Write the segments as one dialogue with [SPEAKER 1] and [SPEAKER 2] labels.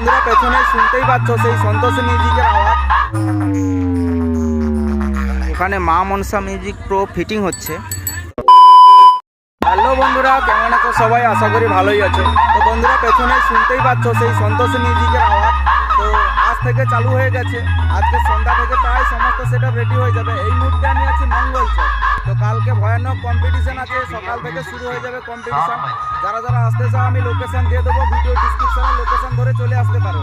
[SPEAKER 1] বন্ধুরা, পেছনে শুনতেই পাচ্ছ সেই সন্তোষ মিউজিকের আওয়াজ। ওখানে Maa Manasa music pro fitting হচ্ছে। হ্যালো বন্ধুরা, কেমন আছো সবাই? আশা করি ভালোই আছো। তো বন্ধুরা, পেছনে শুনতেই পাচ্ছ সেই সন্তোষ মিউজিকের আওয়াজ। তো আজ থেকে চালু হয়ে গেছে। আজকে সন্ধ্যা থেকে প্রায় সমস্ত সেট রেডি হয়ে যাবে। এই মুহূর্তে আমি আছি মঙ্গল তো কালকে ভয়ানক কম্পিটিশন আছে। সকাল থেকে শুরু হয়ে যাবে কম্পিটিশন যারা যারা আসতে চাও, আমি লোকেশন দিয়ে দেবো ভিডিও ডিসক্রিপশনে লোকেশন ধরে চলে আসতে পারো।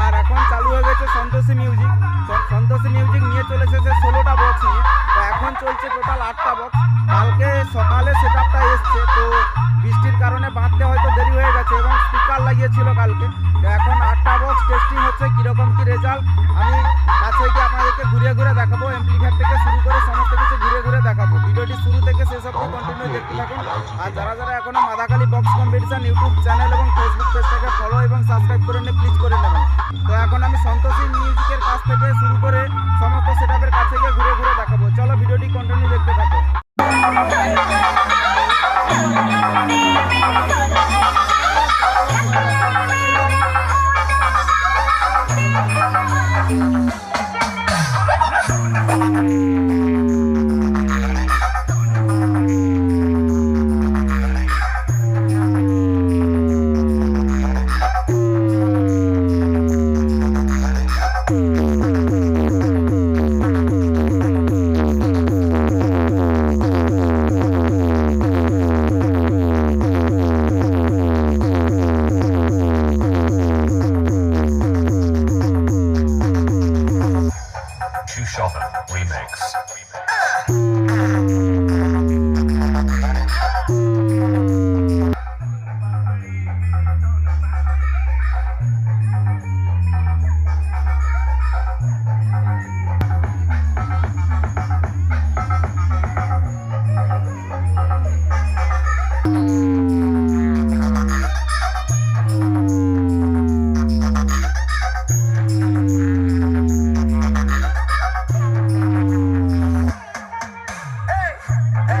[SPEAKER 1] আর এখন চালু হয়ে গেছে সন্তোষী মিউজিক সন্তোষী মিউজিক নিয়ে চলেছে যে ষোলোটা বক্স নিয়ে। তো এখন চলছে টোটাল আটটা বক্স কালকে সকালে সেট আপটা এসছে, তো বৃষ্টির কারণে বাঁধতে হয়তো দেরি হয়ে গেছে এবং স্পিকার লাগিয়েছিল কালকে। তো এখন আটটা বক্স টেস্টিং হচ্ছে, কীরকম কী রেজাল্ট আমি গিয়ে আপনাদেরকে ঘুরে ঘুরে দেখাবো অ্যাম্পলিফায়ার থেকে শুরু করে সমস্ত কিছু ঘুরে ঘুরে দেখাবো। ভিডিওটি শুরু থেকে শেষ অব্দি কন্টিনিউ দেখতে থাকুন। আর যারা যারা এখনও মাদাকালি বক্স কম্পিটিশন ইউটিউব চ্যানেল এবং ফেসবুক পেজটাকে ফলো এবং সাবস্ক্রাইব করে নিয়ে প্লিজ করে নেবেন। তো এখন আমি সন্তোষী মিউজিকের কাছ থেকে শুরু করে
[SPEAKER 2] 嗯. Shotha Remix.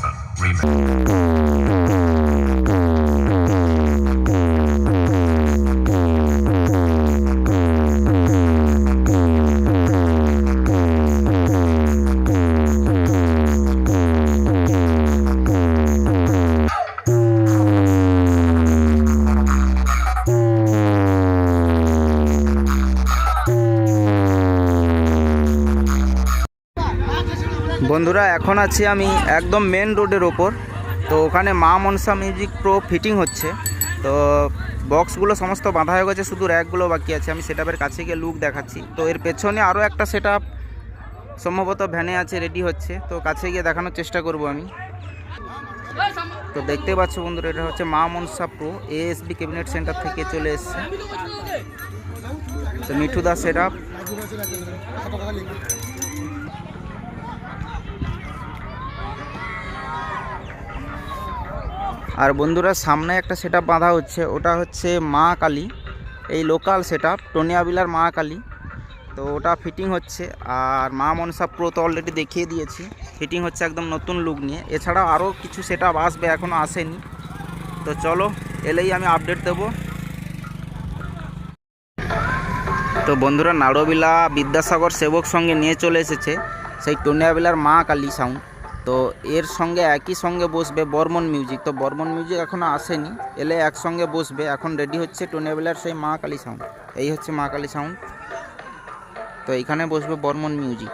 [SPEAKER 2] Father Remix.
[SPEAKER 1] বন্ধুরা, এখন আছি আমি একদম মেন রোডের ওপর। তো ওখানে মা মনসা মিউজিক প্রো ফিটিং হচ্ছে। তো বক্সগুলো সমস্ত বাঁধা হয়ে গেছে, শুধু র্যাকগুলো বাকি আছে। আমি সেটআপের কাছে গিয়ে লুক দেখাচ্ছি। তো এর পেছনে আরও একটা সেটআপ সম্ভবত ভ্যানে আছে রেডি হচ্ছে। তো কাছে গিয়ে দেখানোর চেষ্টা করব আমি। তো দেখতে পাচ্ছ বন্ধুরা, এটা হচ্ছে Maa Manasa pro ASB cabinet centre থেকে চলে এসছে। তো মিঠু দা সেটআপ আর বন্ধুরা, সামনে একটা সেটআপ বাঁধা হচ্ছে। ওটা হচ্ছে মা কালী। এই লোকাল সেটআপ টোনিয়াবিলার মা কালী। তো ওটা ফিটিং হচ্ছে। আর মা মনসা প্রো তো অলরেডি দেখিয়ে দিয়েছি। ফিটিং হচ্ছে একদম নতুন লুক নিয়ে। এছাড়াও আরও কিছু সেটআপ আসবে এখনও আসেনি। তো চলো, এলেই আমি আপডেট দেবো। তো বন্ধুরা নাড়বিলা বিদ্যাসাগর সেবক সঙ্গে নিয়ে চলে এসেছে। সেই টোনিয়াবিলার মা কালী সাউন্ড তো এর সঙ্গে একই সঙ্গে বসবে বর্মন মিউজিক। তো বর্মন মিউজিক এখনও আসেনি, এলে একসঙ্গে বসবে। এখন রেডি হচ্ছে টোনেবেলার সেই মা কালী সাউন্ড এই হচ্ছে মা কালী সাউন্ড তো এখানে বসবে বর্মন মিউজিক।